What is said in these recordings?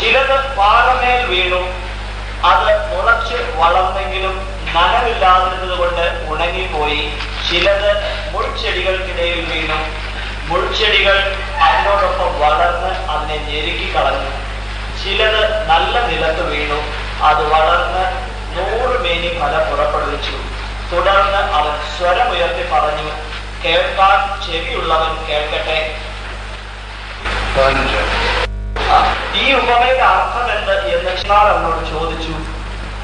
ചിലത് പാറമേൽ വീണു. അത് മുളച്ച് വളർന്നെങ്കിലും നനവില്ലാതിരുന്നത് കൊണ്ട് ഉണങ്ങിപ്പോയി. ചിലത് മുൾച്ചെടികൾക്കിടയിൽ വീണു. മുൾച്ചെടികൾ അതിനോടൊപ്പം വളർന്ന് അതിനെ ഞെരുക്കി കളഞ്ഞു. ചിലത് നല്ല നിലത്ത് വീണു. അത് വളർന്ന് നൂറ് മേനി ഫലം പുറപ്പെടുവിച്ചു. തുടർന്ന് അവൻ സ്വരമുയർത്തി പറഞ്ഞു കേൾക്കാൻ ചെവിയുള്ളവൻ കേൾക്കട്ടെ. പതിനഞ്ച്. ഈ ഉപമയുടെ അർത്ഥം എന്ത് എന്ന് ഷാർ എന്നോട് ചോദിച്ചു.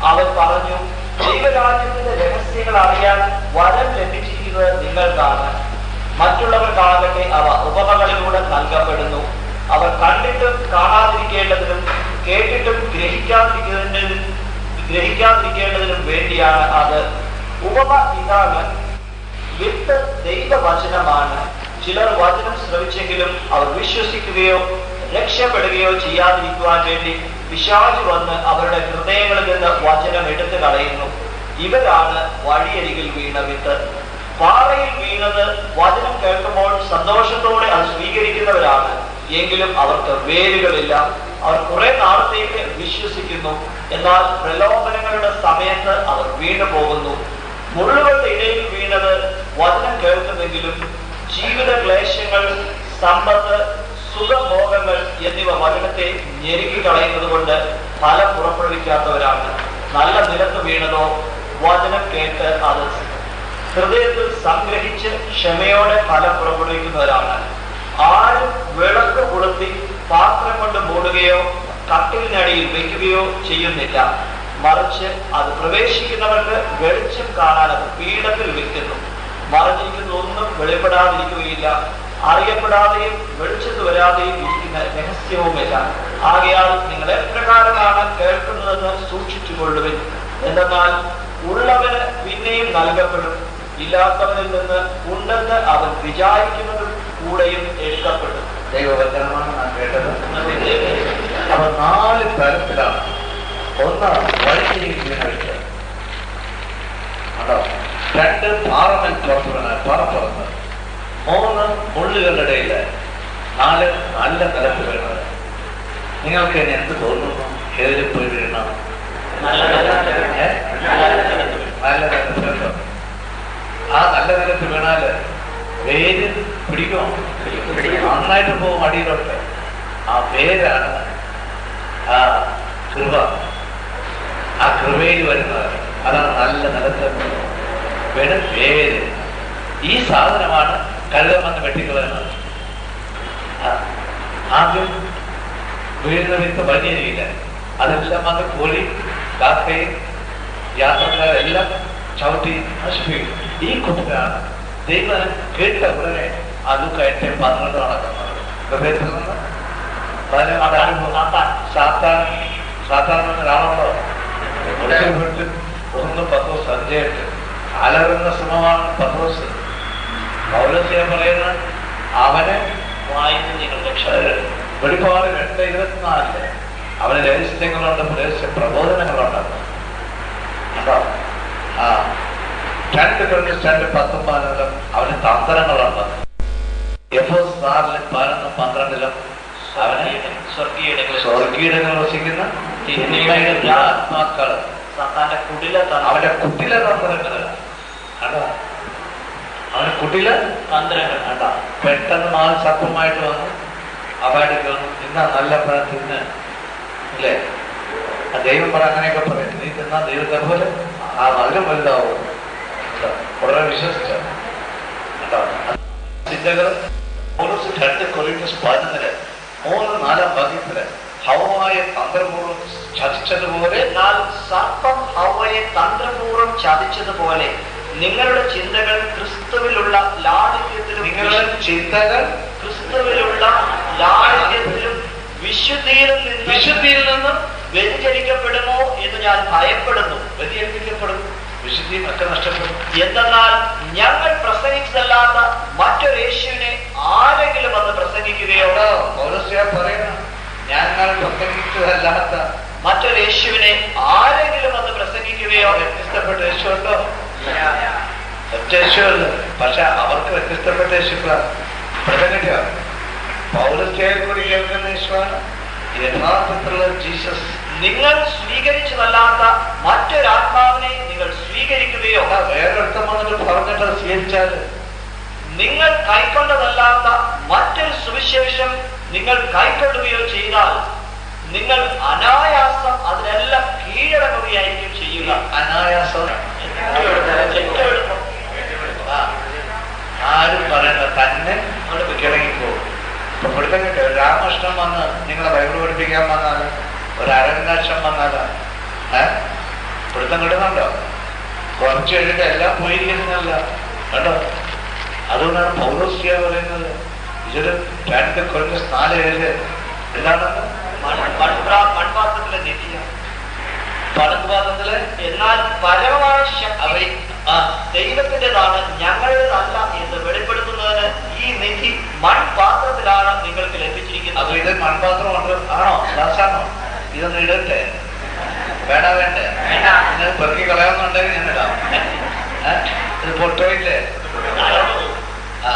അവൻ പറഞ്ഞു ദൈവരാജ്യത്തിന്റെ രഹസ്യങ്ങൾ അറിയാൻ വരം ലഭിച്ചിരിക്കുന്നത് നിങ്ങൾക്കാണ്. മറ്റുള്ളവർക്കാകട്ടെ അവ ഉപമകളിലൂടെ നൽകപ്പെടുന്നു. അവർ കണ്ടിട്ടും കാണാതിരിക്കേണ്ടതിനും കേട്ടിട്ടും ഗ്രഹിക്കാതിരിക്കുന്നതിനും ഗ്രഹിക്കാതിരിക്കേണ്ടതിനും വേണ്ടിയാണ് അത്. ഉപമ ഇതാണ് വിത്ത് ദൈവവചനമാണ്. ചിലർ വചനം ശ്രമിച്ചെങ്കിലും അവർ വിശ്വസിക്കുകയോ രക്ഷപ്പെടുകയോ ചെയ്യാതിരിക്കുവാൻ വേണ്ടി പിശാജ് വന്ന് അവരുടെ ഹൃദയങ്ങളിൽ നിന്ന് വചനം എടുത്തു കളയുന്നു. ഇവരാണ് വഴിയരികിൽ വീണ വിത്ത് പാറയിൽ വീണത് വചനം കേൾക്കുമ്പോൾ സന്തോഷത്തോടെ അത് സ്വീകരിക്കുന്നവരാണ്. എങ്കിലും അവർക്ക് വേരുകളില്ല. അവർ കുറെ നാളത്തേക്ക് വിശ്വസിക്കുന്നു. എന്നാൽ പ്രലോഭനങ്ങളുടെ സമയത്ത് അവർ വീണു പോകുന്നു. മുള്ളുകളുടെ ഇടയിൽ വീണത് വചനം കേൾക്കുന്നെങ്കിലും ജീവിത ക്ലേശങ്ങൾ സമ്പത്ത് സുഖഭോഗങ്ങൾ എന്നിവ മരണത്തെ ഞെരുക്കി കളയുന്നത് കൊണ്ട് ഫലം പുറപ്പെടുവിക്കാത്തവരാണ്. നല്ല നിലത്ത് വീണതോ വചനം കേട്ട് അത് ഹൃദയത്തിൽ സംഗ്രഹിച്ച് ക്ഷമയോടെ ഫലം പുറപ്പെടുവിക്കുന്നവരാണ്. ആരും വിളക്ക് കൊളുത്തി പാത്രം കൊണ്ട് മൂടുകയോ കട്ടിലിനടിയിൽ വയ്ക്കുകയോ ചെയ്യുന്നില്ല. മറിച്ച് അത് പ്രവേശിക്കുന്നവർക്ക് വെളിച്ചം കാണാനും പീഠത്തിൽ വെക്കുന്നു മറിഞ്ഞിരിക്കുന്ന ഒന്നും വെളിപ്പെടാതിരിക്കുകയില്ല. അറിയപ്പെടാതെയും വെളിച്ചത്ത് വരാതെയും ഇരിക്കുന്ന രഹസ്യവുമില്ല ആകയാൽ നിങ്ങൾ എപ്രകാരമാണ് കേൾക്കുന്നതെന്ന് സൂക്ഷിച്ചുകൊള്ളുവിൻ. എന്തെന്നാൽ ഉള്ളവന് പിന്നെയും നൽകപ്പെടും. ഇല്ലാത്തവനിൽ നിന്ന് ഉണ്ടെന്ന് അവൻ വിചാരിക്കുന്നതും കൂടെയും എടുക്കപ്പെടും ദൈവവചനമാണ് ഞാൻ കേട്ടത്. അപ്പൊ നാല് തരത്തിലാണ്. ഒന്ന് വഴിയിരിക്കുന്ന വിത്ത് അതോ രണ്ട് പാർലമെന്റ് പുറത്തുവന പറപ്പുറത്ത് മൂന്ന് മുള്ളുകളുടെ ഇടയിൽ നാല് നല്ല നിലത്ത് വീണത് നിങ്ങൾക്ക് ഇനി എന്ത് തോന്നുന്നു ഏതിൽ പോയി വീണത് നല്ല നിലത്ത് ഏ? നല്ല ആ നല്ല നിലത്ത് വീണാൽ വേര് പിടിക്കും. നന്നായിട്ട് പോകും അടിയിലോട്ട്. ആ വേരാണ് ആ കൃപ. ആ കൃപയിൽ വരുന്നത്. അതാണ് നല്ല നിലത്ത് വീണ് വേര്. ഈ സാധനമാണ് കഴുതമെന്ന് വെട്ടിക്കളയുന്നത്. ആ, ആദ്യം വീഴുന്ന വിത്ത് വലിയ അതെല്ലാം വന്ന് കോഴി കാക്കയും യാത്രക്കാരെല്ലാം ചവിട്ടി നശിപ്പിക്കും. ഈ കുട്ടികളാണ്. ദൈവം കേട്ട ഉടനെ അത് കയറ്റി പന്ത്രണ്ട് നടക്കുന്നത് ഹൃദയത്തിൽ നിന്ന്. സാത്താൻ. സാധാരണ ഒരാളുണ്ടോ? ഒന്ന് പത്തോസ് അഞ്ചേട്ട് അലറുന്ന ശ്രമമാണ് പത്തോസ് പൗരസ്യ പറയുന്ന അവനെ വായിച്ച് നിങ്ങൾ രക്ഷ ഒരുപാട് രണ്ട് ഇരുപത്തിനാലിൽ അവന് രഹസ്യങ്ങളുണ്ട് രഹസ്യ പ്രബോധനങ്ങളുണ്ട്. കണ്ടോ? ആ. രണ്ട് കഴിഞ്ഞ് രണ്ട് പത്തൊമ്പതിലും അവന് തന്ത്രങ്ങളുണ്ട്. എഫോസ് നാലിലും പതിനൊന്നും പന്ത്രണ്ടിലും അവന് സ്വർഗീയ സ്വർഗീയങ്ങൾ വസിക്കുന്ന കുടില അവന്റെ കുട്ടിലെ തന്ത്രങ്ങൾ കേട്ടോ അവന് കുട്ടിയിൽ തന്ത്രങ്ങൾ വേണ്ട പെട്ടെന്ന് നാൾ സർപ്പമായിട്ട് വന്നു. അപാടിക്ക് വന്നു. ഇന്ന നല്ല തിന്ന്. അല്ലേ? ദൈവം പറ അങ്ങനെയൊക്കെ പറയും. നീ തിന്നാ ദൈവത്തെ പോലെ? ആ അതിലും വലുതാവും? ഉടനെ വിശ്വസിച്ച? ചിന്തകൾ പൗലോസ് രണ്ട് കൊറിയൻസ് പതിനൊന്നിൽ മൂന്ന് നാലാം ഭാഗ്യത്തിൽ ഹവമായ തന്ത്രപൂർവം ചതിച്ചതുപോലെ എന്നാൽ സർപ്പം ഹവയെ തന്ത്രപൂർവം ചതിച്ചതുപോലെ നിങ്ങളുടെ ചിന്തകൾ ക്രിസ്തുവിലുള്ള ലാളിത്യത്തിലും നിങ്ങളുടെ ചിന്തകൾ ക്രിസ്തുവിലുള്ള ലാളിത്യത്തിലും വിശുദ്ധിയിൽ നിന്ന് വിശുദ്ധിയിൽ നിന്ന് വ്യതിചരിക്കപ്പെടുമോ എന്ന് ഞാൻ ഭയപ്പെടുന്നു. വ്യതിചരിപ്പിക്കപ്പെടും വിശുദ്ധി ഒക്കെ നഷ്ടപ്പെടും. എന്തെന്നാൽ ഞങ്ങൾ പ്രസംഗിച്ചതല്ലാത്ത മറ്റൊരു യേശുവിനെ ആരെങ്കിലും വന്ന് പ്രസംഗിക്കുകയോ പറയുന്നു ഞങ്ങൾ പ്രസംഗിച്ചതല്ലാത്ത മറ്റൊരു യേശുവിനെ ആരെങ്കിലും വന്ന് പ്രസംഗിക്കുകയോ വ്യത്യസ്തപ്പെട്ട യേശുണ്ടോ ഒറ്റ പക്ഷെ അവർക്ക് വ്യത്യസ്തപ്പെട്ട യേശുക്കളാണ്. പ്രസംഗിക്കുക പൗരസ്യയെ കൂടി കേൾക്കുന്ന യേശുവാണ്. യഥാർത്ഥത്തിലുള്ള ജീസസ് നിങ്ങൾ സ്വീകരിച്ചതല്ലാത്ത മറ്റൊരാത്മാവിനെ നിങ്ങൾ സ്വീകരിക്കുകയോ വേറൊരുത്തം വന്നിട്ട് പറഞ്ഞിട്ട് സ്വീകരിച്ചാൽ നിങ്ങൾ കൈക്കൊണ്ടതല്ലാത്ത മറ്റൊരു സുവിശേഷം നിങ്ങൾ കൈക്കൊള്ളുകയോ ചെയ്താൽ നിങ്ങൾ അനായാസം അതിനെല്ലാം കീഴടങ്ങുകയായിരിക്കും ചെയ്യുക. അനായാസം. ഏറ്റവും ആരും പറയണ്ട തന്നെ അവിടെ കിടങ്ങി പോകും ഇവിടുത്തെ കിട്ടും രാമകൃഷ്ണൻ വന്ന് നിങ്ങളെ ബൈബിൾ പഠിപ്പിക്കാൻ വന്നാൽ ഒരു അരങ്ങാക്ഷം വന്നാൽ ഏഹ് ഇവിടുത്തെ കിട്ടുന്നുണ്ടോ കുറച്ച് കഴിഞ്ഞിട്ട് എല്ലാം പോയിരിക്കുന്നില്ല കേട്ടോ അതുകൊണ്ടാണ് പൗരസ്യ പറയുന്നത്. ഇതൊരു രണ്ട് കുറഞ്ഞ നാല് ഏഴ്. മൺപ്രാ- മൺപാത്രത്തിലെ നിധിയാണ് പണുപാത്രത്തിൽ എന്നാൽ പരമമായ ശക്തി ദൈവത്തിന്റെതാണ് ഞങ്ങളുടേതല്ല നിധി മൺപാത്രത്തിലാണ് നിങ്ങൾക്ക് അപ്പൊ ലഭിച്ചിരിക്കുന്നത് ഇത് മൺപാത്രമുണ്ട് ആണോ? ഗ്ലാസ്സാണോ ഇതൊന്ന് ഇടട്ടെ. വേണ്ട വേണ്ടേ. ഇത് പെറുക്കി കളയാന്നുണ്ടെങ്കിൽ ഞാൻ ഇടാം? ഇത് പൊട്ടോയില്ലേ ആ.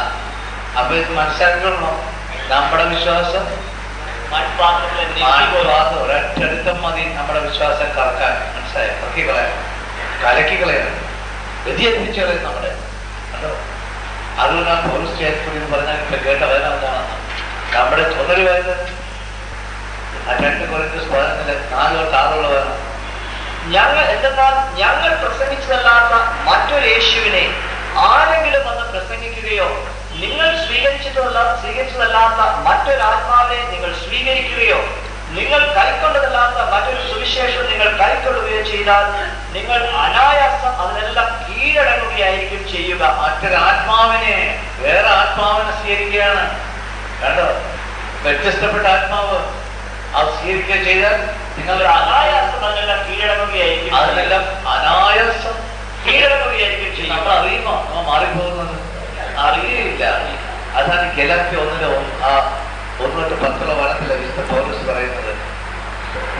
അപ്പൊ ഇത് മനസ്സിലാക്കണോ നമ്മുടെ വിശ്വാസം? ഒരറ്റടുത്തം മൺപാത്രം. മതി. നമ്മുടെ വിശ്വാസം കറക്കാൻ. മനസ്സിലായോ? പെറുക്കി കളയാൻ. കലക്കി കളയാൻ. വ്യതിചരിപ്പിച്ച് കളയും നമ്മുടെ. കണ്ടോ? അതുകൊണ്ടാണ് പോലീസ് സ്റ്റേറ്റ് പറഞ്ഞാൽ നിങ്ങൾ കേട്ട വേദന എന്താണെന്ന് നമ്മുടെ ചുമര് വേദന. ആ രണ്ട് കുറച്ച് പതിനൊന്നിൽ നാല് തൊട്ട് ആറുള്ള വേണം ഞങ്ങൾ എന്തെന്നാൽ ഞങ്ങൾ പ്രസംഗിച്ചതല്ലാത്ത മറ്റൊരു യേശുവിനെ ആരെങ്കിലും വന്ന് പ്രസംഗിക്കുകയോ നിങ്ങൾ സ്വീകരിച്ചിട്ടുള്ള സ്വീകരിച്ചതല്ലാത്ത മറ്റൊരാത്മാവിനെ നിങ്ങൾ സ്വീകരിക്കുകയോ നിങ്ങൾ കൈക്കൊണ്ടതല്ലാത്ത മറ്റൊരു സുവിശേഷം നിങ്ങൾ കൈക്കൊള്ളുകയോ ചെയ്താൽ നിങ്ങൾ അനായാസം അതിനെല്ലാം കീഴടങ്ങുകയായിരിക്കും ചെയ്യുക. മറ്റൊരു ആത്മാവിനെ വേറെ ആത്മാവിനെ സ്വീകരിക്കുകയാണ്. കണ്ടോ? വ്യത്യസ്തപ്പെട്ട ആത്മാവ് അത് സ്വീകരിക്കുക ചെയ്താൽ നിങ്ങൾ അനായാസം അതിനെല്ലാം കീഴടങ്ങുകയായിരിക്കും. അതിനെല്ലാം അനായാസം കീഴടങ്ങുകയായിരിക്കും നമ്മൾ ചെയ്യുക അറിയുമോ? നമ്മൾ മാറിപ്പോകുന്നത്? അറിയില്ല അതാണ് ഗലത്തി ഒന്നിലെ ആ ഒന്ന് തൊട്ട് പത്തുള്ള വനത്തിലെ വിശുദ്ധ പറയുന്നത്.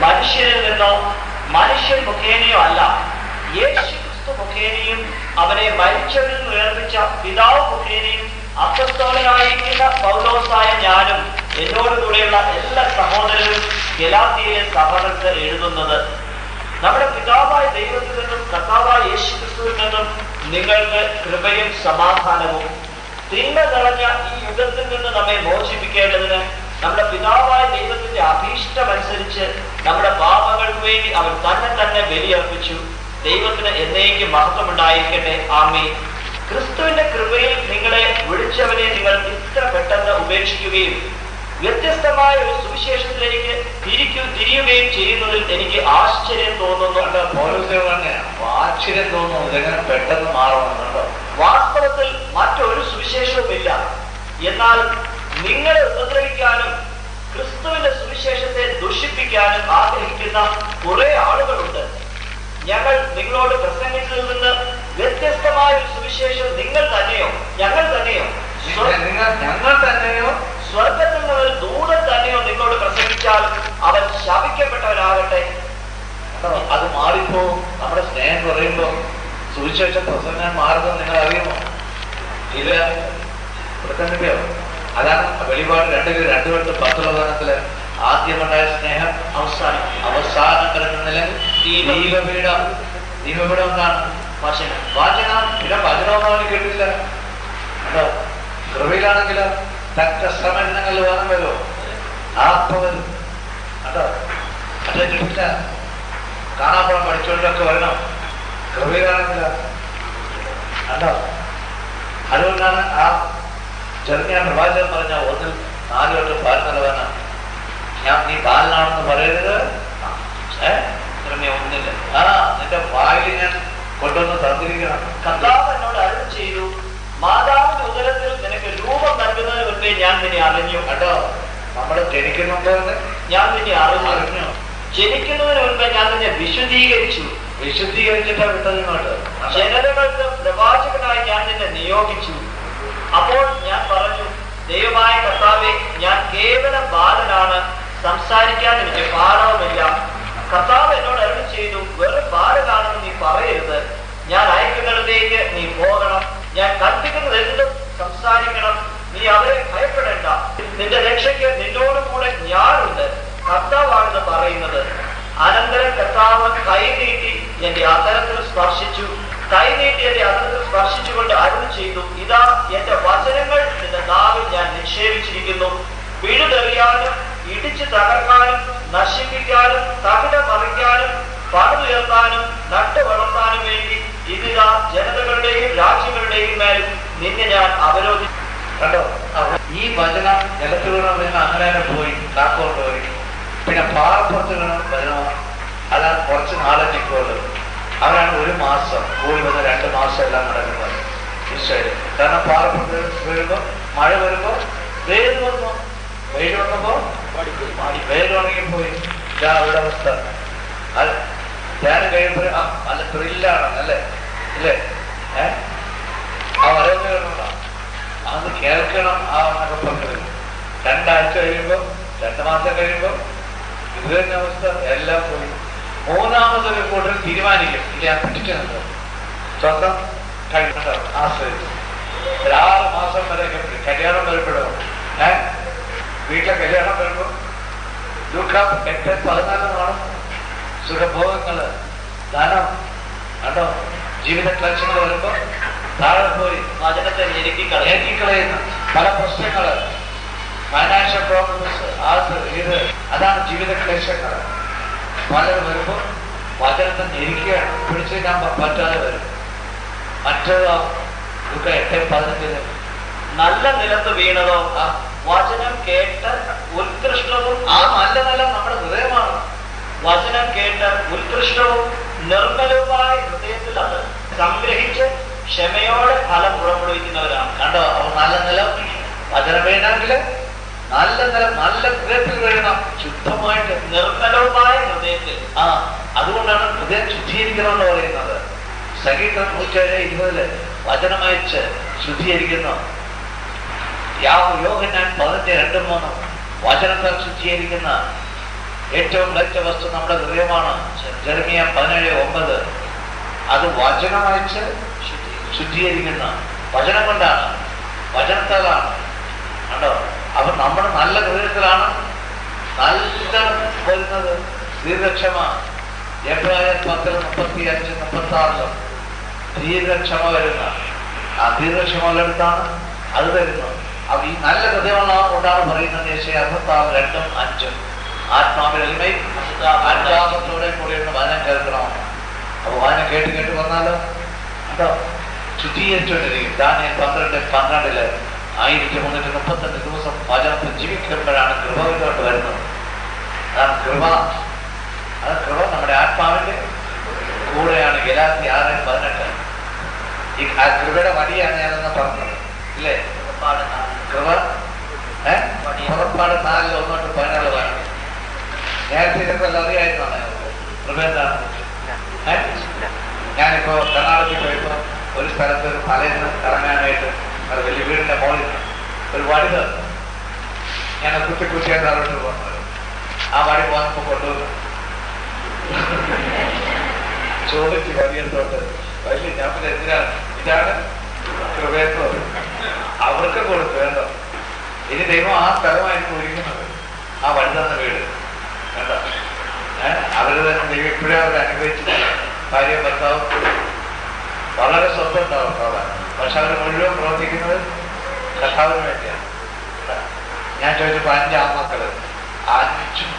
മനുഷ്യരിൽ നിന്നോ മനുഷ്യൻ മുഖേനയോ അല്ല. യേശു ക്രിസ്തു മുഖേനയും അവനെ മരിച്ചവരിൽ ഉയർപ്പിച്ച പിതാവ് മുഖേനയും അപ്പസ്തോലനായിരിക്കുന്ന പൗലോസായ ഞാനും എന്നോട് കൂടെയുള്ള എല്ലാ സഹോദരരും ഗലാത്തിയിലെ സഹോദരർക്ക് എഴുതുന്നത്. നമ്മുടെ പിതാവായ ദൈവത്തിൽ നിന്നും കർത്താവായ യേശു ക്രിസ്തുവിൽ നിന്നും നിങ്ങൾക്ക് കൃപയും സമാധാനവും തിന്മ നിറഞ്ഞ ഈ യുഗത്തിൽ നിന്ന് നമ്മെ മോചിപ്പിക്കേണ്ടതിന് നമ്മുടെ പിതാവായ ദൈവത്തിന്റെ അഭീഷ്ടമനുസരിച്ച് നമ്മുടെ പാപങ്ങൾക്ക് വേണ്ടി അവൻ തന്നെ തന്നെ ബലിയർപ്പിച്ചു. ദൈവത്തിന് എന്നേക്കും മഹത്വമുണ്ടായിരിക്കട്ടെ. ആമേ ക്രിസ്തുവിന്റെ കൃപയിൽ നിങ്ങളെ വിളിച്ചവനെ നിങ്ങൾ ഇത്ര പെട്ടെന്ന് ഉപേക്ഷിക്കുകയും വ്യത്യസ്തമായ ഒരു സുവിശേഷത്തിലേക്ക് തിരിക്കു തിരിയുകയും ചെയ്യുന്നതിൽ എനിക്ക് ആശ്ചര്യം തോന്നുന്നു. ആശ്ചര്യം തോന്നുന്നു. ഇതെങ്ങനെ പെട്ടെന്ന് മാറണം കണ്ടോ വാസ്തവത്തിൽ മറ്റൊരു സുവിശേഷവുമില്ല. എന്നാൽ നിങ്ങളെ ഉപദ്രവിക്കാനും ക്രിസ്തുവിന്റെ സുവിശേഷത്തെ ദുഷിപ്പിക്കാനും ആഗ്രഹിക്കുന്ന കുറെ ആളുകളുണ്ട്. ഞങ്ങൾ നിങ്ങളോട് പ്രസംഗിച്ചതിൽ നിന്ന് വ്യത്യസ്തമായ ഒരു സുവിശേഷം നിങ്ങൾ തന്നെയോ? ഞങ്ങൾ തന്നെയോ? ഞങ്ങൾ തന്നെയോ? സ്വർഗത്തിൽ നിന്ന് ഒരു ദൂതൻ തന്നെയോ നിങ്ങളോട് പ്രസംഗിച്ചാൽ അവൻ ശപിക്കപ്പെട്ടവനാകട്ടെ. കേട്ടോ, അത് മാറിപ്പോ നമ്മുടെ സ്നേഹം കുറയുമ്പോ സുവിശേഷ പ്രസംഗം മാറുന്നത് നിങ്ങൾ അറിയുമോ ഇല്ല പ്രസംഗിക്കോ? അതാണ് വെളിപാട് രണ്ട് രണ്ടു പേർക്ക് പത്തുള്ള ഗാനത്തിൽ ആദ്യമുണ്ടായ സ്നേഹം അവസാനം. അവസാനം കിടക്കുന്നില്ല ദീപപീഠം. ദീപപീഠം എന്താണ്? വചനം. വാചനം. പിന്നെ വചനമൊന്നും കിട്ടില്ല കേട്ടോ കൃപയിലാണെങ്കിൽ തക്ക ശ്രമങ്ങൾ വേണം വരുമോ ആത്മ വരും കേട്ടോ? അത് കിട്ടില്ല കാണാപ്പുറം പഠിച്ചുകൊണ്ടൊക്കെ വരണം. കൃപയിലാണെങ്കിൽ കേട്ടോ അതുകൊണ്ടാണ് ആ ചെറുങ്ങിയ പ്രവാചകൻ പറഞ്ഞ ഒന്നിൽ നാല് വട്ടം വേണം ഞാൻ നീ ബാലനാണെന്ന് പറയരുത്. ഏ? ക്രമേ ഒന്നില്ല. ആ നിന്റെ വായിൽ ഞാൻ കൊണ്ടുവന്ന് തന്നിരിക്കണം. കർത്താവ് എന്നോട് അരുൾ ചെയ്തു മാതാവിന്റെ ഉദരത്തിൽ നിനക്ക് രൂപം നൽകുന്നതിന് മുന്നേ ഞാൻ നിന്നെ അറിഞ്ഞു. കേട്ടോ നമ്മൾ ജനിക്കുന്നുണ്ടെന്ന് ഞാൻ നിന്നെ അറിഞ്ഞു. അറിഞ്ഞു. ജനിക്കുന്നതിന് മുൻപേ ഞാൻ നിന്നെ വിശുദ്ധീകരിച്ചു. വിശുദ്ധീകരിച്ചിട്ടാ വിട്ടത്. ജനതകൾക്ക് പ്രവാചകനായി ഞാൻ നിന്നെ നിയോഗിച്ചു. അപ്പോൾ ഞാൻ പറഞ്ഞു ദൈവമായ കർത്താവെ ഞാൻ കേവല ബാലനാണ്. സംസാരിക്കാൻ എനിക്ക് പാഠവുമില്ല കർത്താവ് എന്നോട് അരുൾ ചെയ്തു വെറും ബാലനാണെന്ന് നീ പറയരുത്. ഞാൻ അയക്കുന്നിടത്തേക്ക് നീ പോകണം. ഞാൻ കൽപ്പിക്കുന്നത് സംസാരിക്കണം. നീ അവരെ ഭയപ്പെടേണ്ട. നിന്റെ രക്ഷയ്ക്ക് നിന്നോട് കൂടെ ഞാനുണ്ട്. കർത്താവാണെന്ന് പറയുന്നത്. അനന്തരം കർത്താവ് കൈ നീട്ടി എന്റെ അതരത്തിൽ സ്പർശിച്ചു. കൈ നീട്ടി എന്റെ അതരത്തിൽ സ്പർശിച്ചുകൊണ്ട് അരുൾ ചെയ്തു ഇതാ എന്റെ വചനങ്ങൾ. എന്റെ നാവിൽ ഞാൻ നിക്ഷേപിച്ചിരിക്കുന്നു. പിഴുതെറിയാനും ഇടിച്ചു തകർക്കാനും നശിപ്പിക്കാനും തകിട മറിക്കാനും പണിതുയർത്താനും നട്ടു വളർത്താനും വേണ്ടി ഇതിതാ ജനതകളുടെയും രാജ്യങ്ങളുടെയും മേൽ നിന്നെ ഞാൻ അവരോധിച്ചു. കണ്ടോ? ഈ വചനം ജലത്തിലൂടെ വീണ അങ്ങനെ പോയി കാക്കോട്ട് പോയി. പിന്നെ പാറപ്പുറത്ത് വരണോ അതാണ് കുറച്ച് നാളെ നിൽക്കുള്ളൂ അവരാണ് ഒരു മാസം കൂടി വന്ന് രണ്ട് മാസം എല്ലാം നടക്കുന്നത് തീർച്ചയായിട്ടും കാരണം പാറപ്പുറത്ത് വീഴുമ്പോ മഴ വരുമ്പോ വെയിൽ വന്നു. വെയിൽ വന്നപ്പോ വെയിൽ ഉണങ്ങിപ്പോയി. ഇതാ അവിടെ അവസ്ഥ. അത് ഞാൻ കഴിയുമ്പോൾ ആ നല്ല ത്രില്ലാണ് അല്ലേ? ഇല്ലേ? ഏഹ് ആ പറയുന്ന അത് കേൾക്കണം ആ എന്നൊക്കെ പറഞ്ഞത്. രണ്ടാഴ്ച കഴിയുമ്പോ രണ്ട് മാസം കഴിയുമ്പോ ഇത് തന്നെ അവസ്ഥ. എല്ലാം പോയി. മൂന്നാമതൊരു കൂട്ടർ തീരുമാനിക്കും. പിടിക്കുന്നത് സ്വന്തം ഒരാറ് ആശ്രയിച്ചു. മാസം വരെ കല്യാണം വരുമ്പോഴോ? ഏ? വീട്ടിലെ കല്യാണം വരുമ്പോ? ദുഃഖം എട്ട് പതിനാലാണ് സുഖഭോഗങ്ങൾ ധനം കണ്ടോ? ജീവിത ക്ലക്ഷങ്ങൾ വരുമ്പോ താഴെ പോയി. വചനത്തെ ഞെരുക്കി കളയും ഏറ്റിക്കളയുന്ന പല പ്രശ്നങ്ങൾ. ഫൈനാൻഷ്യൽ പ്രോബ്ലംസ് അത് ഇത് അതാണ് ജീവിത ക്ലേശങ്ങൾ പലരും വരുമ്പോ വചനത്തെ പിടിച്ചു ഞാൻ പറ്റാതെ വരും. മറ്റേതോ ഇതൊക്കെ എട്ട് പതിനഞ്ചിന് നല്ല നിലത്ത് വീണതോ വചനം കേട്ട് ഉത്കൃഷ്ടവും ആ നല്ല നല്ല നമ്മുടെ ഹൃദയമാണ്. വചനം കേട്ട് ഉത്കൃഷ്ടവും നിർമ്മലവുമായ ഹൃദയത്തിൽ അത് സംഗ്രഹിച്ച് ക്ഷമയോടെ ഫലം പുറപ്പെടുവിക്കുന്നവരാണ്. കണ്ടോ? അവർ നല്ല നിലം. വചനം വീണമെങ്കിൽ നല്ല നിലം നല്ല ഹൃദയത്തിൽ വീഴണം ശുദ്ധമായിട്ട് നിർമ്മലവുമായ ഹൃദയത്തിൽ. ആ അതുകൊണ്ടാണ് ഹൃദയം ശുദ്ധീകരിക്കണം എന്ന് പറയുന്നത്. സംഗീതം നൂറ്റേഴ് ഇരുപതിൽ വചനമയച്ച് ശുദ്ധീകരിക്കുന്നു. യാവ് ഞാൻ പതിനഞ്ച് രണ്ടും മൂന്നും വചനത്താൽ ശുദ്ധീകരിക്കുന്ന ഏറ്റവും മികച്ച വസ്തു നമ്മുടെ ഹൃദയമാണ്. ജർമിയ പതിനേഴ് ഒമ്പത്. അത് വചനമയച്ച് ശുദ്ധീകരിക്കുന്ന വചനം കൊണ്ടാണ്. വചനത്താലാണ്. കണ്ടോ? അപ്പൊ നമ്മുടെ നല്ല ഹൃദയത്തിലാണ് നല്ല വരുന്നത്. ദീർഘക്ഷമ. എബ്രായർ പത്തിൽ മുപ്പത്തി അഞ്ച് മുപ്പത്തി ആറിലും ദീർഘക്ഷമ വരുന്ന. ആ ദീർഘക്ഷമ ഉള്ളിടത്താണ് അത് വരുന്നത്. അപ്പൊ ഈ നല്ല ഹൃദയമുള്ള കൊണ്ടാണ് പറയുന്നത് ഏഷ്യ അറുപത്തി ആറ് രണ്ടും അഞ്ചും. ആത്മാവിൽ എളിമയും അനുതാപത്തോടെ വാനം വചനം കേൾക്കണം. അപ്പൊ വചനം കേട്ട് കേട്ട് വന്നാലോ കേട്ടോ ശുദ്ധീകരിച്ചുകൊണ്ടിരിക്കും ദാനിയൽ പന്ത്രണ്ട് പന്ത്രണ്ടിൽ ആയിരത്തി മുന്നൂറ്റി മുപ്പത്തഞ്ച് ദിവസം വചനത്തിൽ ജീവിക്കുമ്പോഴാണ് കൃപ വരുന്നത്. അതാണ് കൃപ. അത് കൃപ നമ്മുടെ ആത്മാവിന്റെ കൂടെയാണ്. ഗലാത്തി ആറ് പതിനെട്ട്. ഈ ആ കൃപയുടെ വടിയാണ് ഞാനെന്ന് പറഞ്ഞത്. ഇല്ലേ. കൃപ? ഏ? പുറപ്പാട് നാലിൽ ഒന്നോട്ട് പതിനാളാണ് നേരത്തെ ഇതൊക്കെ അറിയായിരുന്നാണ് കൃപ എന്താണ്? ഞാനിപ്പോ കർണാടകത്തിൽ പോയപ്പോ ഒരു സ്ഥലത്ത് തലേന്ന് മലയിൽ ഇറങ്ങാനായിട്ട് അത് വലിയ വീടിന്റെ മോളിൽ ഒരു വടി തന്നു. ഞാൻ കുത്തി കുത്തിയാണ് അവരോട് പോകുന്നത് ആ വടി പോകുന്നപ്പോ കൊണ്ടുവന്നു. ചോദിച്ച് വടിയെടുത്തോട്ട് വലിയ ഞാൻ പിന്നെ എന്തിനാണ് ഇതാണ് കൃപയെന്ന് അവർക്ക് കൊടുത്തു വേണ്ട? ഇനി ദൈവം ആ സ്ഥലമായിരുന്നു ഒരുങ്ങുന്നത് ആ വഴി തന്ന വീട്. വേണ്ട. അവർ തന്നെ ദൈവം ഇപ്പോഴേ അവർ അനുഭവിച്ചിട്ടില്ല ഭാര്യ ഭർത്താവും വളരെ സ്വന്തം ഉണ്ടാവും പക്ഷെ അവർ മുഴുവൻ പ്രവർത്തിക്കുന്നത് കർത്താവിന് വേണ്ടിയാണ് ഞാൻ ചോദിച്ചപ്പോ അഞ്ച് ആൺമക്കൾ അഞ്ചും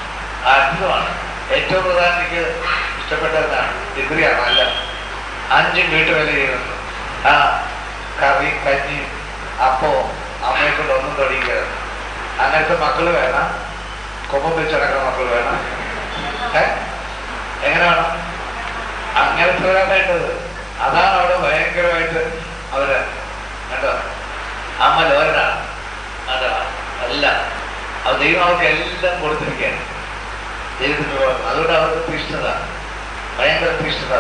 അത്ഭുതമാണ് ഏറ്റവും പ്രധാനം എനിക്ക് ഇഷ്ടപ്പെട്ടതാണ് ഡിഗ്രിയാണ് അല്ല. അഞ്ചും വീട്ടുവേല ചെയ്യുന്നു ആ കറി കഞ്ഞി അപ്പോ അമ്മയെ കൊണ്ട് ഒന്നും തുടങ്ങിക്കരുത് അങ്ങനത്തെ മക്കൾ വേണം. കൊമ്പം വെച്ച് നടക്കുന്ന മക്കൾ വേണം. ഏ? എങ്ങനെ വേണം? അങ്ങനത്തെ ഒരാളാണ് വേണ്ടത് അതാണ് അവിടെ ഭയങ്കരമായിട്ട് അവർ കണ്ടോ? അമ്മ ലോരനാണ് അതാ അല്ല. അത് ദൈവം അവർക്ക് എല്ലാം കൊടുത്തിരിക്കുകയാണ്. ദൈവത്തിന്. അതുകൊണ്ട് അവർക്ക് തീഷ്ണത ഭയങ്കര തീഷ്ണത.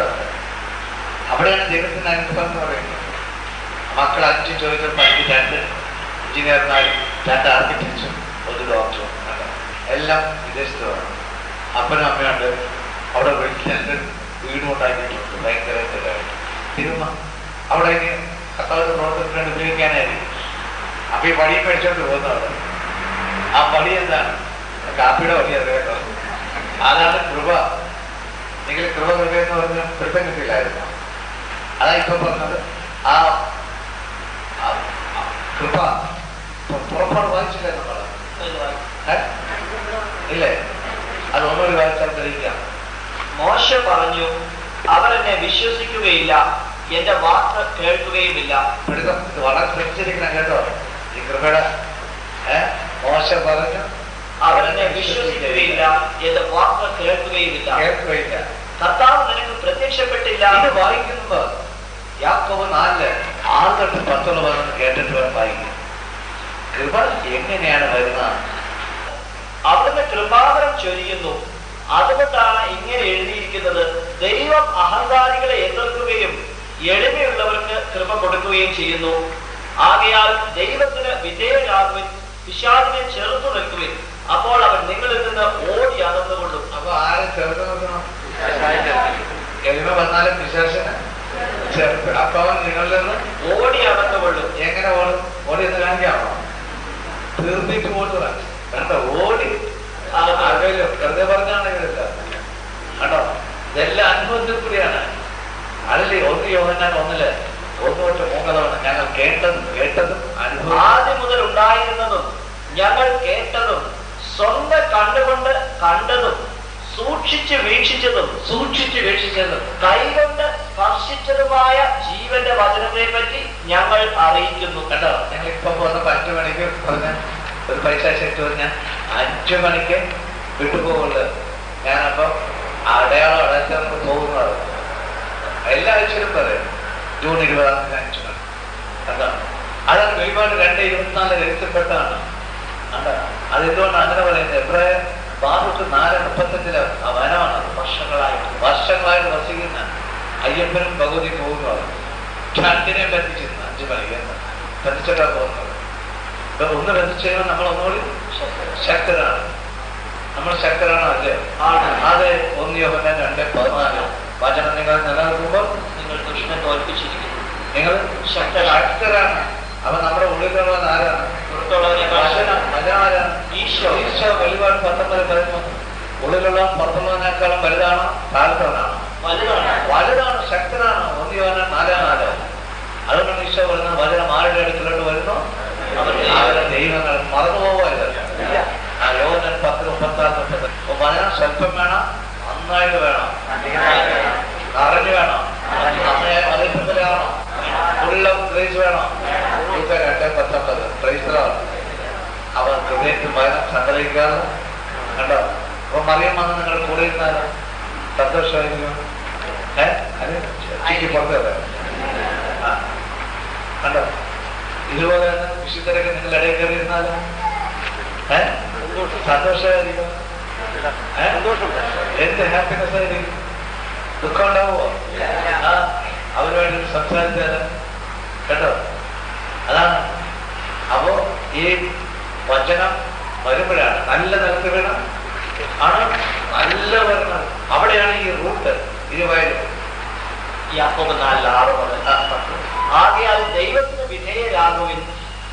അവിടെയാണ് ദൈവത്തിന്റെ അനുഭവം എന്ന് പറയുന്നത്. മക്കൾ അഞ്ച് ചോദിച്ചപ്പോൾ അഞ്ച് രണ്ട് എഞ്ചിനീയർമാരും രണ്ട് ആർക്കിടെക്റ്റും ഒരു ഡോക്ടറും എല്ലാം വിദേശത്തുമാണ് അപ്പനും അമ്മയുണ്ട് അവിടെ വീട്ടിൽ രണ്ട് വീടും ഉണ്ടാക്കിയിട്ടുണ്ട്. ഭയങ്കര തിരുമ അവിടെ ഇനി കത്താവിന്റെ പ്രവർത്തനത്തിന് വേണ്ടി ഉപയോഗിക്കാനായിരിക്കും അപ്പൊ ഈ പടിയും പഠിച്ചോണ്ട് പോകുന്നവർ ആ പടി എന്താണ്? കാപ്പിയുടെ പടി അത് കേട്ടോ. അതാണ് കൃപ. നിങ്ങൾ കൃപ കൃപ എന്ന് പറഞ്ഞ പിടുത്തം കിട്ടിയില്ലായിരുന്നു അതാ ഇപ്പൊ പറഞ്ഞത്. ആ കൃപ പുറപ്പാട് വായിച്ചില്ല എന്നുള്ളത് ഇല്ലേ? അത് ഒന്നൊരു വായിച്ചാൽ തെളിയിക്കാം. മോശ പറഞ്ഞു അവർ എന്നെ വിശ്വസിക്കുകയില്ല. എന്റെ വാക്ക് കേൾക്കുകയുമില്ല. പിടുത്തം ഇത് വളരെ ശ്രമിച്ചിരിക്കണം കേട്ടോ. ഈ കൃപയുടെ മോശ പറഞ്ഞു അവരെന്നെ വിശ്വസിക്കുകയില്ല. എന്റെ വാക്ക് കേൾക്കുകയുമില്ല. കേൾക്കുകയില്ല. കർത്താവ് നിനക്ക് പ്രത്യക്ഷപ്പെട്ടില്ല. ഇത് വായിക്കുമ്പോ യാക്കോബ് നാല് ആറ് തൊട്ട് പത്തോളം വന്ന് കേട്ടിട്ട് വേണം വായിക്കും കൃപ എങ്ങനെയാണ് വരുന്നത്? അവിടുന്ന് കൃപാവരം ചൊരിയുന്നു. അതുകൊണ്ടാണ് ഇങ്ങനെ എഴുതിയിരിക്കുന്നത്. ദൈവം അഹങ്കാരികളെ എതിർക്കുകയും എളിമയുള്ളവർക്ക് കൃപ കൊടുക്കുകയും ചെയ്യുന്നു. ആകയാൽ ദൈവത്തിന് വിധേയരാകുവിൻ പിശാദിനെ ചെറുത്തു നിൽക്കുവിൻ അപ്പോൾ അവൻ നിങ്ങളിൽ നിന്ന് ഓടി അകന്നുകൊള്ളും. അപ്പൊ ആരെ ചെറുത്തു നിൽക്കണം എളിമ വന്നാലും വിശേഷന് ചെറുത്ത് അപ്പൊ അവൻ നിങ്ങളിൽ നിന്ന് ഓടി അകന്നുകൊള്ളും. എങ്ങനെ ഓടും? ഓടി എന്ന് കാണിക്കാമോ? തീർന്നിട്ട് ഓടുക വേണ്ട ഓടി. അറിയില്ല വെറുതെ പറഞ്ഞാണെങ്കിലല്ല കണ്ടോ? ഇതെല്ലാം അനുഭവത്തിൽ കൂടിയാണ്. അതിൽ ഒന്ന് യോഹന്നാൻ ഒന്നിൽ ഒന്ന് തൊട്ട് മൂന്ന് ഞങ്ങൾ കേട്ടതും കേട്ടതും അനുഭവം ആദ്യം മുതൽ ഉണ്ടായിരുന്നതും ഞങ്ങൾ കേട്ടതും സ്വന്തം കണ്ടുകൊണ്ട് കണ്ടതും സൂക്ഷിച്ച് വീക്ഷിച്ചതും സൂക്ഷിച്ച് വീക്ഷിച്ചതും. കൈകൊണ്ട് സ്പർശിച്ചതുമായ ജീവന്റെ വചനത്തെ പറ്റി ഞങ്ങൾ അറിയിക്കുന്നു. കേട്ടോ ഞങ്ങൾ ഇപ്പൊ പോകുന്നപ്പോ അഞ്ചു മണിക്ക് പറഞ്ഞ ഒരു പൈസ ശരിച്ചു പറഞ്ഞ അഞ്ചു മണിക്ക് വിട്ടുപോകുള്ളു ഞാനപ്പോ അടയാളം അടച്ച് നമുക്ക് പോകുന്നത് എല്ലാ ആഴ്ചയിലും പറയാം. ജൂൺ ഇരുപതാം തീയതി മണി അതാണ് അതാണ് വെളിപാട് രണ്ട് ഇരുപത്തിനാല് രജിസ്റ്റപ്പെട്ടതാണ് അതാ. അതെന്തുകൊണ്ടാണ് അങ്ങനെ പറയുന്നത്? എബ്രാഹിം ബാറുട്ട് നാല് മുപ്പത്തഞ്ചിൽ വനമാണ്. വർഷങ്ങളായിട്ട് വർഷങ്ങളായിട്ട് വസിക്കുന്ന അയ്യപ്പനും ഭഗവതി പോകുന്നതാണ്. രണ്ടിനെ ബന്ധിച്ചിരുന്നു അഞ്ചു മണിക്ക് ബന്ധിച്ചിട്ടാ പോകുന്നത്. ഇപ്പൊ ഒന്ന് ബന്ധിച്ചു കഴിയുമ്പോൾ നമ്മൾ ഒന്നുകൂടി ശക്തരാണ്. നമ്മൾ ശക്തരാണ് അല്ലേ ആണ്. അത് ഒന്ന് യോഹന്നാൻ രണ്ട് പതിനാല്. വചനം നിങ്ങൾ നിലനിൽക്കുമ്പോൾ നിങ്ങൾ ദുഷ്ടനെ തോൽപ്പിച്ചിരിക്കുന്നു നിങ്ങൾ ശക്തരാണ്. അവ നമ്മുടെ ഉള്ളിലുള്ളത് ആരാണ്? പുറത്തുള്ളവരെ ഈശോ. ഈശോ വെളിപാട് പത്തൊമ്പത് പതിമൂന്ന്. ഉള്ളിലുള്ള പത്തൊമ്പതിനേക്കാളും വലുതാണോ? താഴ്ത്തവനാണോ വലുതാണ്. വലുതാണ് ശക്തനാണ്. ഒന്നി വന്ന നാലേ നാല് അതുകൊണ്ട് ഈശോ വരുന്ന വചനം ആരുടെ അടുത്തിലോട്ട് വരുന്നു? അവരുടെ ദൈവങ്ങൾ മറന്നു ഇല്ല. ആ ലോകൻ പത്ത് മുപ്പത്താറ് വചനം സ്വല്പം വേണം. നന്നായിട്ട് വേണം. അറിഞ്ഞു വേണം. നന്നായി അറിയപ്പെട്ടവരാണോ ഉള്ള ഗ്രേസ് വേണം. ലൂക്ക രണ്ട് പത്തൊമ്പത്. ക്രൈസ്തലാണ് അവർ ഹൃദയത്തിൽ ഭയം സംഗ്രഹിക്കാതെ കണ്ടോ? അപ്പൊ മറിയം വന്ന് നിങ്ങൾ കൂടെ ഇരുന്നാലോ സന്തോഷമായിരിക്കും. ഏഹ് അത് ചുറ്റി പുറത്ത് കണ്ടോ? ഇതുപോലെ വിശുദ്ധരൊക്കെ നിങ്ങൾ ഇടയിൽ കയറി ഇരുന്നാലോ ഏഹ് സന്തോഷമായിരിക്കും. ഏഹ് എന്ത് ഹാപ്പിനെസ് ആയിരിക്കും ദുഃഖം ഉണ്ടാവുമോ അവരുമായിട്ട് സംസാരിച്ചാൽ കേട്ടോ? അതാണ്. അപ്പോ ഈ വചനം വരുമ്പോഴാണ്. നല്ല നിലത്ത് വേണം. ആണ്? നല്ല വരണം. അവിടെയാണ് ഈ റൂട്ട് ഇരുവയലും യാക്കോബ് നാലിൽ ആറ് മുതൽ. ആകയാൽ ദൈവത്തിന് വിധേയരാകുവിൻ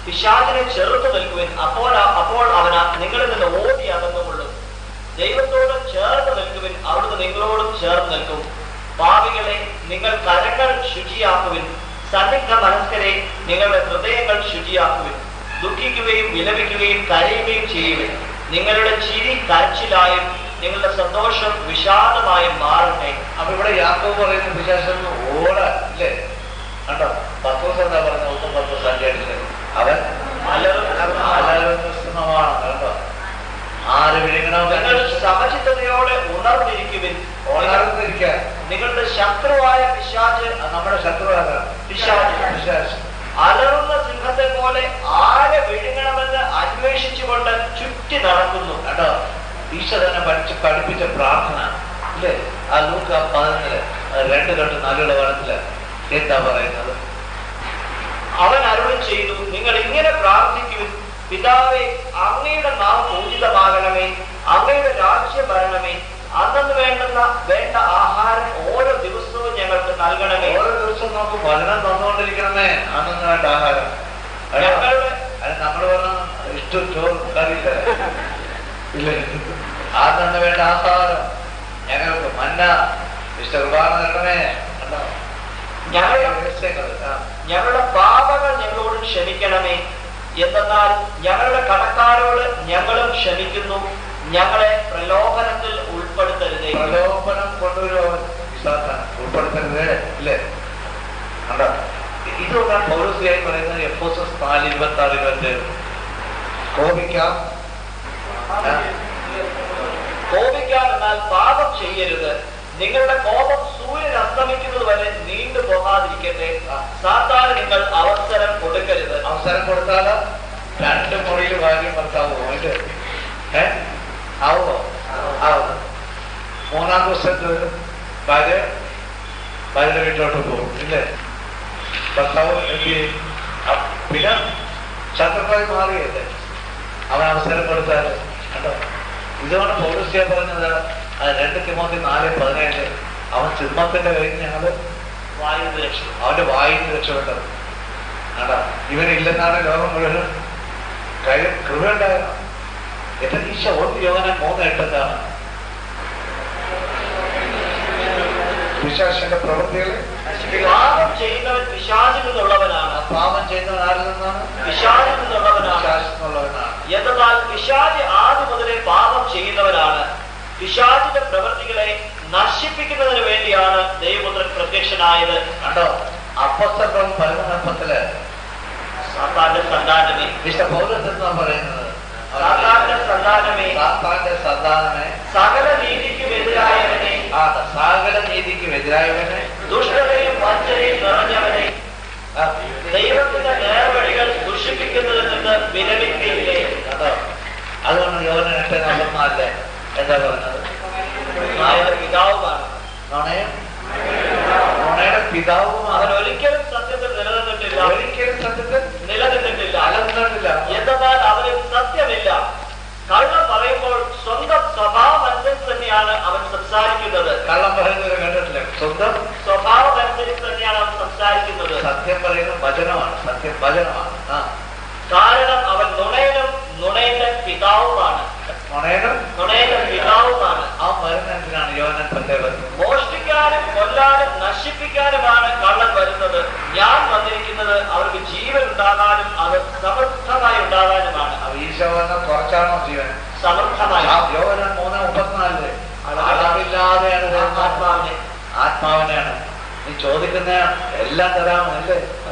പിശാചിനെ ചെറുത്തു നിൽക്കുവിൻ. അപ്പോൾ അപ്പോൾ അവന നിങ്ങളിൽ നിന്ന് ഓടി ദൈവത്തോട് ചേർന്ന് നിൽക്കുവിൻ അവിടുന്ന് നിങ്ങളോടും ചേർന്ന് നിൽക്കും. പാവികളെ നിങ്ങൾ കരങ്ങൾ ശുചിയാക്കുവിൻ. സന്നിഗ്ധ മനസ്കരെ നിങ്ങളുടെ ഹൃദയങ്ങൾ ശുചിയാക്കുവിൻ. ദുഃഖിക്കുകയും വിലപിക്കുകയും കരയുകയും ചെയ്യുവിൻ. നിങ്ങളുടെ ചിരി കരച്ചിലായും നിങ്ങളുടെ സന്തോഷം വിഷാദമായും മാറട്ടെ. അപ്പൊ ഇവിടെ യാക്കോ പറയുന്ന വിശേഷം ഓട അല്ലേ? കണ്ടോ? പത്ത് ദിവസം എന്താ പറഞ്ഞ ഒന്നും പത്ത് ദിവസം അവൻ? അലറും കണ്ടോ ആര് നിങ്ങൾ വിഴുങ്ങണമെന്ന് സമചിത്തതയോടെ ഉണർന്നിരിക്കുവിൻ. ഉണർന്നിരിക്കുക നിങ്ങളുടെ ശത്രുവായ പിശാച് നമ്മുടെ ശത്രു പിശാജ് വിശ്വാസം അലറുന്ന സിംഹത്തെ പോലെ ആരെ വിഴുങ്ങണമെന്ന് അന്വേഷിച്ചുകൊണ്ട് ചുറ്റി നടക്കുന്നു. കേട്ടോ ഈശോ തന്നെ പഠിച്ച് പഠിപ്പിച്ച പ്രാർത്ഥന. അല്ലേ ആ ലൂക്ക പതിനൊന്നിൽ രണ്ട് തൊട്ട് നാലുള്ള വനത്തിൽ എന്താ പറയുന്നത്? അവൻ അരുളും ചെയ്തു നിങ്ങൾ ഇങ്ങനെ പ്രാർത്ഥിക്കുവിൻ. പിതാവേ അങ്ങയുടെ നാം പൂജിതമാകണമേ അങ്ങയുടെ രാജ്യം വരണമേ. അന്നു വേണ്ടുന്ന വേണ്ട ആഹാരം ഓരോ ദിവസവും ഞങ്ങൾക്ക് നൽകണമേ. ഓരോ ദിവസവും നമുക്ക് വചനം തന്നുകൊണ്ടിരിക്കണമേ അന്നു വേണ്ട ആഹാരം? ഞങ്ങളുടെ നമ്മൾ പറഞ്ഞ ഇഷ്ടം ചോറ് കറിയില്ല. ഇല്ല. ആദ്യം വേണ്ട ആഹാരം. ഞങ്ങൾക്ക് മന്ന മിസ്റ്റർ കുർബാന ഞങ്ങളുടെ ഞങ്ങളുടെ പാപങ്ങൾ ഞങ്ങളോട് ക്ഷമിക്കണമേ. എന്തെന്നാൽ ഞങ്ങളുടെ കടക്കാരോട് ഞങ്ങളും ക്ഷമിക്കുന്നു. ഞങ്ങളെ പ്രലോഭനത്തിൽ ഉൾപ്പെടുത്തരുതേ. പ്രലോഭനം കൊണ്ടുവരുവാൻ ഉൾപ്പെടുത്തരുത് അല്ലേ? കണ്ടോ? ഇതുകൊണ്ടാണ് പൗരസ്യായി പറയുന്നത് എഫ് എസ് എസ് നാല് ഇരുപത്തി ആറ് ഇരുപത്തി കോപിക്കാം. കോപിക്കാം എന്നാൽ പാപം ചെയ്യരുത്. നിങ്ങളുടെ കോപം സൂര്യൻ അസ്തമിക്കുന്നത് വരെ നീണ്ടു പോകാതിരിക്കട്ടെ. സാത്താൻ നിങ്ങൾ അവസരം കൊടുക്കരുത്. അവസരം കൊടുത്താലോ? രണ്ട് മുറിയിൽ വാങ്ങി ഭർത്താവോ? ആവോ ആവോ. ആവും മൂന്നാം ദിവസത്ത് ഭാര്യ ഭാര്യയുടെ വീട്ടിലോട്ട് പോകും. ഇല്ലേ? ഭർത്താവ് എന്ത് ചെയ്യും? അ- പിന്നെ ശത്രുക്കളായി മാറിയല്ലേ? അവൻ അവസരം കൊടുത്താൽ കണ്ടോ? ഇതാണ് പൗരസ്യ പറഞ്ഞത് അത് രണ്ട് തിമോത്തി നാല് പതിനേഴ്. അവൻ സിംഹത്തിന്റെ കയ്യിൽ ഞങ്ങൾ വായു രക്ഷ അവന്റെ വായിൽ നിന്ന് രക്ഷപ്പെട്ടത്. കണ്ടാ ഇവനില്ലെന്നാണ് ലോകം മുഴുവൻ കഴിവ് കൃപ എന്റെ ഈശ ഒന്ന് യോഗനെ മൂന്ന് എട്ടെന്താണ്? വിശ്വാസിന്റെ പ്രവൃത്തികളെ? പാപം ചെയ്യുന്നവൻ പിശാചിൽ നിന്നുള്ളവനാണ്. പാപം ചെയ്യുന്നത് ആരിൽ നിന്നാണ്? പിശാചിൽ നിന്നുള്ളവനാണ്. വിശ്വാസത്തിനുള്ളവനാണ് എന്നാൽ പിശാജ് ആദ്യം മുതലേ പാപം ചെയ്യുന്നവരാണ് പിശാജിന്റെ പ്രവൃത്തികളെ നശിപ്പിക്കുന്നതിന് വേണ്ടിയാണ് ദൈവപുത്രൻ പ്രത്യക്ഷനായത്. കണ്ടോ? അപ്പസ്തകം പതിനൊന്നപ്പത്തിൽ സാത്താന്റെ സന്താനമേ. വിശ എന്നാ പറയുന്നത്? സാത്താന്റെ സന്താനമേ. സാത്താന്റെ സന്താനമേ. സകല നീതിക്കും എതിരായവനെ. ആ സകല നീതിക്കും എതിരായവനെ. ദുഷ്ടതയും വഞ്ചനയും നിറഞ്ഞവനെ. ദൈവത്തിന്റെ നേർവഴികൾ ദുഷിപ്പിക്കുന്നതിൽ നിന്ന് വിരമിക്കയില്ലേ? അതുകൊണ്ട് യോന എട്ട് നമ്പർമാരിൽ എന്താ പറഞ്ഞത്? പിതാവ് പറഞ്ഞു പിതാവ് നുണയുടെ അവൻ ഒരിക്കലും സത്യത്തിൽ നിലനിന്നിട്ടില്ല. ഒരിക്കലും സത്യത്തിൽ നിലനിന്നിട്ടില്ല. അലന്നിട്ടില്ല. എന്തെന്നാൽ അവന് സത്യമില്ല. കള്ളം പറയുമ്പോൾ സ്വന്തം സ്വഭാവം അനുസരിച്ച് തന്നെയാണ് അവൻ സംസാരിക്കുന്നത്. കള്ളം പറയുന്നത് കണ്ടിട്ടില്ല? സ്വന്തം സ്വഭാവം അനുസരിച്ച് തന്നെയാണ് അവൻ സംസാരിക്കുന്നത്. സത്യം പറയുന്നത് വചനമാണ് സത്യം വചനമാണ് കാരണം അവൻ നുണയനും നുണയന്റെ പിതാവുമാണ്. പിതാവുമാണ്. ആ മരുന്നെന്തിനാണ് യോനൻ പ്രത്യേകത മോഷ്ടിക്കാനും കൊല്ലാനും നശിപ്പിക്കാനുമാണ് കള്ളൻ വരുന്നത്. ഞാൻ വന്നിരിക്കുന്നത് അവർക്ക് ജീവൻ ഉണ്ടാകാനും അത് സമർത്ഥമായി ഉണ്ടാകാനുമാണ്. ഈശോ വന്ന കുറച്ചാണോ ജീവൻ? സമർത്ഥമായി. യോനൻ മൂന്ന് മുപ്പത്തിനാലിൽ. അളവില്ലാതെയാണ്. ആത്മാവിനെ. ആത്മാവിനെയാണ്. നീ ചോദിക്കുന്ന എല്ലാം തരാമോ അല്ലേ